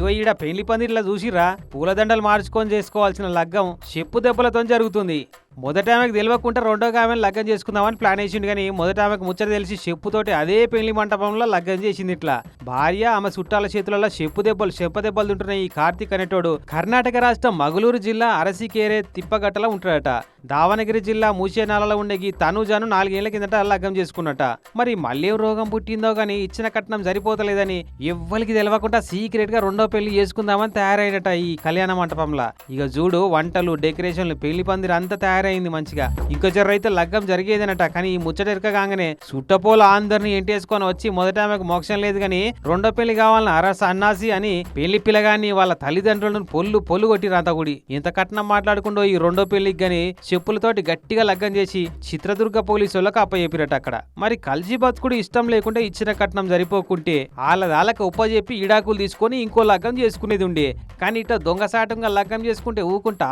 ఇగో ఈడ పెళ్ళి పందిర్లా చూసిరా పూలదండలు మార్చుకొని చేసుకోవాల్సిన లగ్గం చెప్పు దెబ్బలతో జరుగుతుంది. మొదట ఆమెకు తెలియకుండా రెండో ఆమెను లగ్గం చేసుకుందామని ప్లాన్ వేసిండు కానీ మొదట ఆమెకు ముచ్చట తెలిసి చెప్పుతోటి అదే పెళ్ళి మంటపంలో లగ్గం చేసింది ఇట్లా. భార్య ఆమె చుట్టాల చేతులలో చెప్పు దెబ్బలు చెప్ప దెబ్బలు తింటున్నాయి ఈ కార్తీక్ అనేటోడు. కర్ణాటక రాష్ట్రం మగులూరు జిల్లా అరసికేరే తిప్పగట్టలో ఉంటాడట దావనగిరి జిల్లా మూసేనాలలో ఉండే ఈ తనుజాను నాలుగేళ్ళ కిందట లగ్గం చేసుకున్నట. మరి మళ్ళీ రోగం పుట్టిందో గాని ఇచ్చిన కట్నం సరిపోతలేదని ఎవ్వరికి తెలియకుండా సీక్రెట్గా రెండో పెళ్ళి చేసుకుందామని తయారైనట ఈ కళ్యాణ మంటపంలో. ఇక చూడు వంటలు డెకరేషన్లు పెళ్ళి పందిరి అంతా తయారైంది మంచిగా. ఇంకో జర్ర అయితే లగ్గం జరిగేదనట కానీ ఈ ముచ్చట ఎరకగానే సుట్టపోల అందరిని ఎంటేసుకొని వచ్చి మొదట ఆమెకు మోక్షం లేదు గాని రెండో పెళ్ళి కావాలని అరస అన్నాసి అని పెళ్ళి పిల్లగాని వాళ్ళ తల్లిదండ్రులను పొల్లు పొల్లు కొట్టి రాతగుడి ఇంత కట్నం మాట్లాడుకుంటూ ఈ రెండో పెళ్ళికి గాని చెప్పులతోటి గట్టిగా లగ్గం చేసి చిత్రదుర్గ పోలీసు వాళ్ళకి అప్పచెప్పిరట అక్కడ. మరి కలిసి బతుకుడు ఇష్టం లేకుండా ఇచ్చిన కట్నం సరిపోకుంటే వాళ్ళ దాళ్ళకి ఇడాకులు తీసుకొని ఇంకో లగ్గం చేసుకునేది ఉండే. కానీ ఇట్లా దొంగసాటంగా లగ్గం చేసుకుంటే ఊకుంటారు.